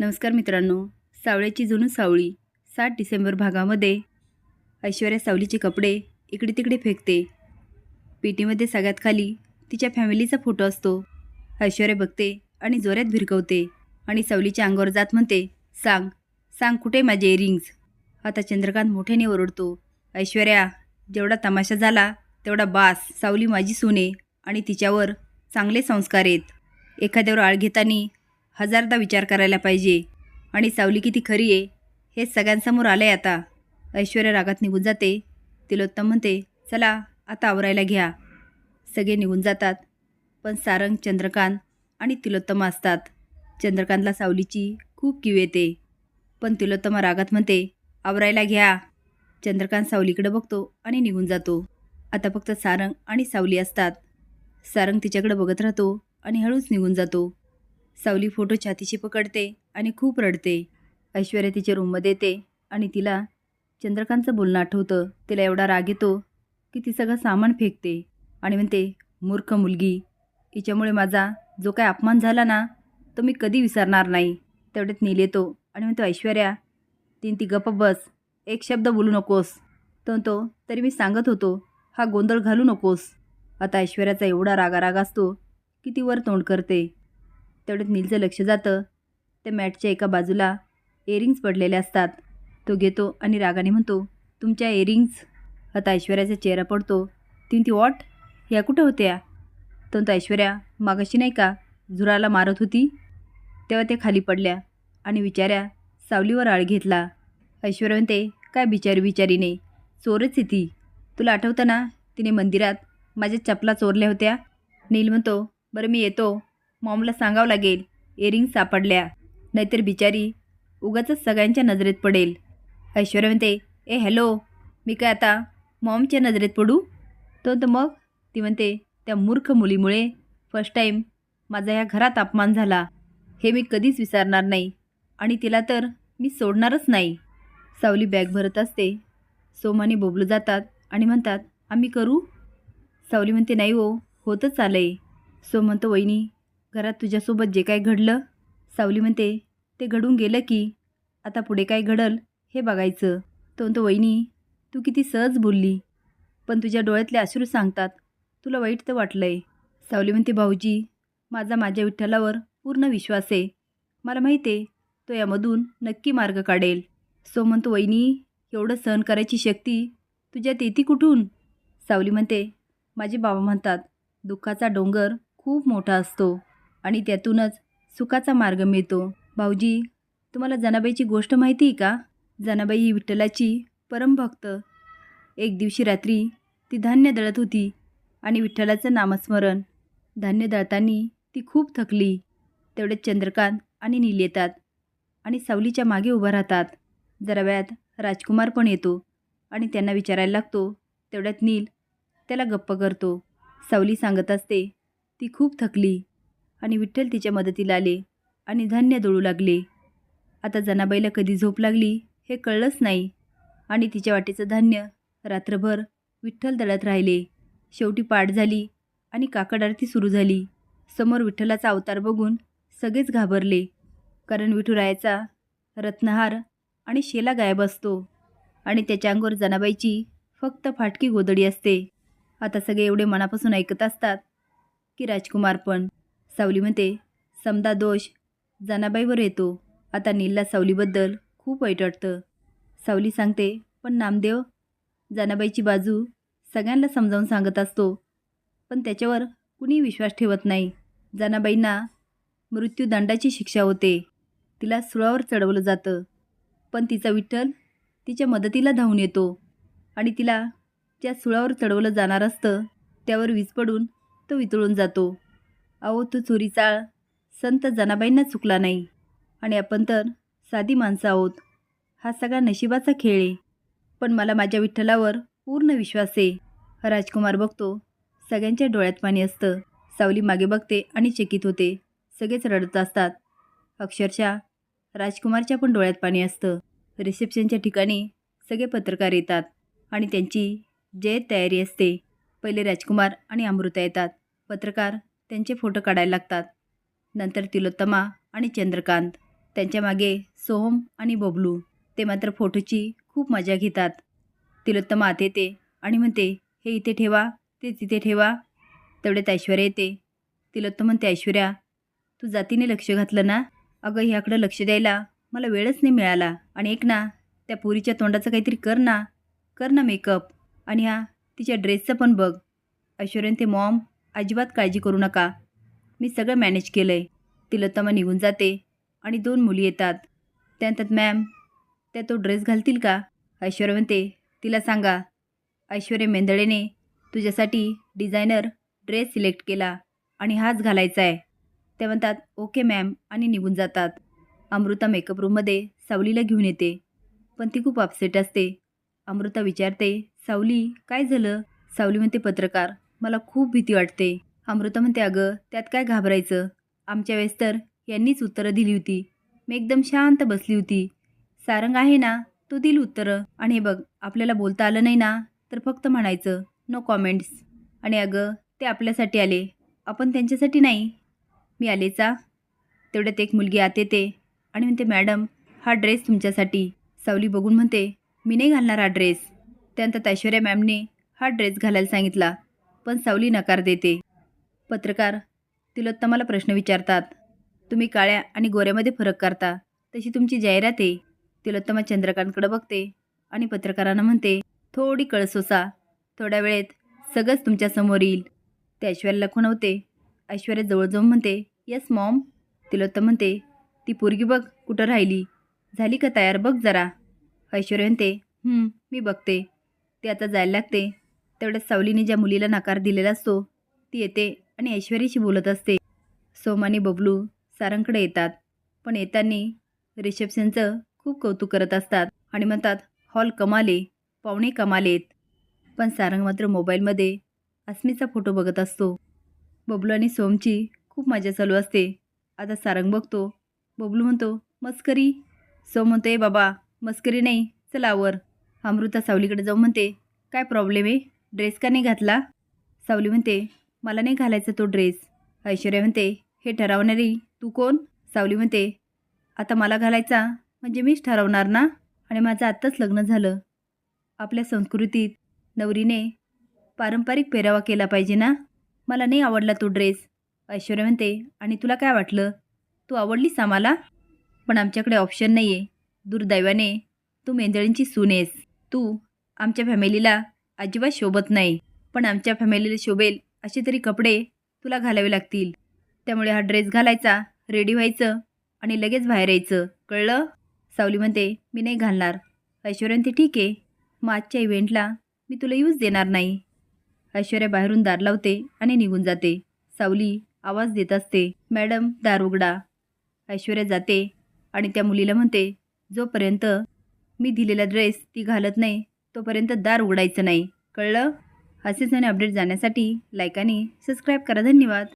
नमस्कार मित्रांनो. सावळ्याची जुनू सावळी सात डिसेंबर भागामध्ये ऐश्वर्या सावलीचे कपडे इकडे तिकडे फेकते. पेटीमध्ये सगळ्यात खाली तिच्या फॅमिलीचा फोटो असतो. ऐश्वर्या बघते आणि जोऱ्यात भिरकवते आणि सावलीच्या अंगावर जात म्हणते सांग सांग कुठे माझे इयरिंग्ज आता चंद्रकांत मोठ्याने ओरडतो ऐश्वर्या जेवढा तमाशा झाला तेवढा बास सावली माझी सुने आणि तिच्यावर चांगले संस्कार आहेत. एखाद्यावर आळ घेताना हजारदा विचार करायला पाहिजे. आणि सावली किती खरी आहे हे सगळ्यांसमोर आलं आहे आता. ऐश्वर्या रागात निघून जाते. तिलोत्तम म्हणते चला आता आवरायला घ्या. सगळे निघून जातात. पण सारंग चंद्रकांत आणि तिलोत्तम असतात. चंद्रकांतला सावलीची खूप किव येते. पण तिलोत्तमा रागात म्हणते आवरायला घ्या. चंद्रकांत सावलीकडे बघतो आणि निघून जातो. आता फक्त सारंग आणि सावली असतात. सारंग तिच्याकडे बघत राहतो आणि हळूच निघून जातो. सावली फोटो छातीशी पकडते आणि खूप रडते. ऐश्वर्या तिच्या रूममध्ये येते आणि तिला चंद्रकांतचं बोलणं आठवतं. तिला एवढा राग येतो की ती सगळं सामान फेकते आणि म्हणते मूर्ख मुलगी हिच्यामुळे माझा जो काय अपमान झाला ना तो मी कधी विसरणार नाही. तेवढ्यात नील येतो आणि म्हणतो ऐश्वर्या तीन ती गप्प बस. एक शब्द बोलू नकोस. तो म्हणतो तरी मी सांगत होतो हा गोंधळ घालू नकोस. आता ऐश्वर्याचा एवढा रागाराग असतो की ती वर तोंड करते. तेवढ्यात नीलचं लक्ष जातं. त्या मॅटच्या एका बाजूला एअरिंग्स पडलेले असतात. तो घेतो आणि रागाने म्हणतो तुमच्या एअरिंग्स आता ऐश्वर्याचा चेहरा पडतो. ती ती वॉट ह्या कुठं होत्या? तर तो ऐश्वर्या मागाशी नाही का? झुराला मारत होती. तेव्हा त्या खाली पडल्या आणि विचाऱ्या सावलीवर आळ घेतला. ऐश्वर्या म्हणते काय बिचारी बिचारीने? चोरच आहे ती. तुला आठवतं ना तिने मंदिरात माझ्या चपला चोरल्या होत्या? नील म्हणतो बरं मी येतो. मॉमला सांगावं लागेल इयरिंग सापडल्या. नाहीतर बिचारी उगाच सगळ्यांच्या नजरेत पडेल. ऐश्वर्या म्हणते ए हॅलो मी काय आता मॉमच्या नजरेत पडू? तो तर मग ती म्हणते त्या मूर्ख मुलीमुळे फर्स्ट टाईम माझा या घरात अपमान झाला. हे मी कधीच विसरणार नाही आणि तिला तर मी सोडणारच नाही. सावली बॅग भरत असते. सोमाने बोबलू जातात आणि म्हणतात आम्ही करू? सावली म्हणते नाही हो होतच आलं आहे सो म्हणतो वहिनी घरात तुझ्यासोबत जे काय घडलं सावली म्हणते ते घडून गेलं की आता पुढे काय घडल हे बघायचं. तो म्हणतो वहिनी तू किती सहज बोलली. पण तुझ्या डोळ्यातले अश्रू सांगतात तुला वाईट तर वाटलं आहे सावली म्हणते भाऊजी माझा माझ्या विठ्ठलावर पूर्ण विश्वास आहे. मला माहिती आहे तो यामधून नक्की मार्ग काढेल. सो म्हणतो वहिनी एवढं सहन करायची शक्ती तुझ्यात येते कुठून? सावली म्हणते माझे बाबा म्हणतात दुःखाचा डोंगर खूप मोठा असतो. आणि त्यातूनच सुखाचा मार्ग मिळतो. भाऊजी तुम्हाला जनाबाईची गोष्ट माहिती आहे का? जनाबाई ही विठ्ठलाची परमभक्त. एक दिवशी रात्री ती धान्य दळत होती आणि विठ्ठलाचं नामस्मरण. धान्य दळताना ती खूप थकली. तेवढ्यात चंद्रकांत आणि नील येतात आणि सावलीच्या मागे उभा राहतात. जरा वेळात राजकुमार पण येतो आणि त्यांना विचारायला लागतो. तेवढ्यात नील त्याला गप्प करतो. सावली सांगत असते ती खूप थकली. आणि विठ्ठल तिच्या मदतीला आले आणि धान्य दळू लागले. आता जनाबाईला कधी झोप लागली हे कळलंच नाही आणि तिच्या वाटेचं धान्य रात्रभर विठ्ठल दळत राहिले. शेवटी पाठ झाली आणि काकड आरती सुरू झाली. समोर विठ्ठलाचा अवतार बघून सगळेच घाबरले. कारण विठुरायाचा रत्नहार आणि शेला गायब असतो आणि त्याच्या अंगावर जनाबाईची फक्त फाटकी गोदडी असते. आता सगळे एवढे मनापासून ऐकत असतात की राजकुमार पण. सावली म्हणते समदा दोष जानाबाईवर येतो. आता नीलला सावलीबद्दल खूप वाईट वाटतं. सावली सांगते पण नामदेव जानाबाईची बाजू सगळ्यांना समजावून सांगत असतो. पण त्याच्यावर कुणी विश्वास ठेवत नाही. जानाबाईंना मृत्यूदंडाची शिक्षा होते. तिला सुळावर चढवलं जातं. पण तिचा विठ्ठल तिच्या मदतीला धावून येतो. आणि तिला ज्या सुळावर चढवलं जाणार असतं त्यावर वीज पडून तो वितळून जातो. अहो तो चोरी चाळ संत जनाबाईंना चुकला नाही. आणि आपण तर साधी माणसं आहोत. हा सगळा नशिबाचा खेळ आहे. पण मला माझ्या विठ्ठलावर पूर्ण विश्वास आहे. राजकुमार बघतो सगळ्यांच्या डोळ्यात पाणी असतं. सावली मागे बघते आणि चकित होते. सगळेच रडत असतात. अक्षरशः राजकुमारच्या पण डोळ्यात पाणी असतं. रिसेप्शनच्या ठिकाणी सगळे पत्रकार येतात आणि त्यांची जय तयारी असते. पहिले राजकुमार आणि अमृता येतात. पत्रकार त्यांचे फोटो काढायला लागतात. नंतर तिलोत्तमा आणि चंद्रकांत त्यांच्या मागे सोहम आणि बबलू ते मात्र फोटोची खूप मजा घेतात. तिलोत्तमा आत येते आणि म्हणते हे इथे ठेवा ते तिथे ठेवा. तेवढ्यात ऐश्वर्या येते. तिलोत्तम म्हणते ऐश्वर्या तू जातीने लक्ष घातलं ना? अगं ह्याकडं लक्ष द्यायला मला वेळच नाही मिळाला. आणि एक ना त्या पुरीच्या तोंडाचं काहीतरी कर ना. कर ना मेकअप. आणि हा तिच्या ड्रेसचं पण बघ. ऐश्वर्याने ते मॉम अजिबात काळजी करू नका. मी सगळं मॅनेज केलं आहे तिलोत्तमा निघून जाते आणि दोन मुली येतात. त्या म्हणतात मॅम त्या तो ड्रेस घालतील का? ऐश्वर्या म्हणते तिला सांगा. ऐश्वर्या मेंदळेने तुझ्यासाठी डिझायनर ड्रेस सिलेक्ट केला आणि हाच घालायचा आहे ते म्हणतात ओके मॅम आणि निघून जातात. अमृता मेकअप रूममध्ये सावलीला घेऊन येते. पण ती खूप अपसेट असते. अमृता विचारते सावली काय झालं? सावली म्हणते पत्रकार मला खूप भीती वाटते. अमृता म्हणते अगं त्यात काय घाबरायचं? आमच्या वेळेस तर यांनीच उत्तरं दिली होती. मी एकदम शांत बसली होती. सारंग आहे ना तो दिल उत्तरं. आणि हे बघ आपल्याला बोलता आलं नाही ना तर फक्त म्हणायचं नो कॉमेंट्स. आणि अगं ते आपल्यासाठी आले. आपण त्यांच्यासाठी नाही. मी आलेचा तेवढ्यात एक मुलगी आत येते आणि म्हणते मॅडम हा ड्रेस तुमच्यासाठी. सावली बघून म्हणते मी नाही घालणार हा ड्रेस. त्यानंतर ऐश्वर्या मॅमने हा ड्रेस घालायला सांगितला. पण सावली नकार देते. पत्रकार तिलोत्तमाला प्रश्न विचारतात तुम्ही काळ्या आणि गोऱ्यामध्ये फरक करता तशी तुमची जाहिरात आहे तिलोत्तमा चंद्रकांतकडे बघते आणि पत्रकारांना म्हणते थोडी कळसोसा थोड्या वेळेत सगळंच तुमच्यासमोर येईल. ते ऐश्वर्याला खुणवते ऐश्वर्या जवळ जाऊन म्हणते यस मॉम. तिलोत्तम म्हणते ती पोरगी बघ कुठं राहिली? झाली का तयार? बघ जरा. ऐश्वर्या म्हणते मी बघते. ते आता जायला लागते. तेवढ्या सावलीने ज्या मुलीला नकार दिलेला असतो ती येते आणि ऐश्वर्याशी बोलत असते. सोमानी बबलू सारंगकडे येतात पण येताना रिसेप्शनचं खूप कौतुक करत असतात आणि म्हणतात हॉल कमाले पाहुणे कमालेत पण सारंग मात्र मोबाईलमध्ये अस्मीचा फोटो बघत असतो. बबलू आणि सोमची खूप मजा चालू असते. आता सारंग बघतो. बबलू म्हणतो मस्करी. सोम म्हणतो ए बाबा मस्करी नाही चला आवर. अमृता सावलीकडे जाऊन म्हणते काय प्रॉब्लेम आहे? ड्रेस का नाही घातला? सावली म्हणते मला नाही घालायचा तो ड्रेस. ऐश्वर्या म्हणते हे ठरवणारी तू कोण? सावली म्हणते आता मला घालायचा. म्हणजे मीच ठरवणार ना? आणि माझं आत्ताच लग्न झालं. आपल्या संस्कृतीत नवरीने पारंपरिक पेरावा केला पाहिजे ना? मला नाही आवडला तो ड्रेस. ऐश्वर्या म्हणते आणि तुला काय वाटलं? तू आवडलीस आम्हाला? पण आमच्याकडे ऑप्शन नाही आहे दुर्दैवाने तू मेंदळींची सून आहेस. तू आमच्या फॅमिलीला अजिबात शोभत नाही. पण आमच्या फॅमिलीला शोभेल असे तरी कपडे तुला घालावे लागतील. त्यामुळे हा ड्रेस घालायचा रेडी व्हायचं आणि लगेच बाहेर यायचं. कळलं? सावली म्हणते मी नाही घालणार. ऐश्वर्या ते ठीक आहे. मग आजच्या इव्हेंटला मी तुला यूज देणार नाही. ऐश्वर्या बाहेरून दार लावते आणि निघून जाते. सावली आवाज देत असते मॅडम दार उघडा. ऐश्वर्या जाते आणि त्या मुलीला म्हणते जोपर्यंत मी दिलेला ड्रेस ती घालत नाही तोपर्यंत दार उघडायचं नाही. कळलं? असेच आणि अपडेट जाण्यासाठी लाईक आणि सबस्क्राईब करा. धन्यवाद.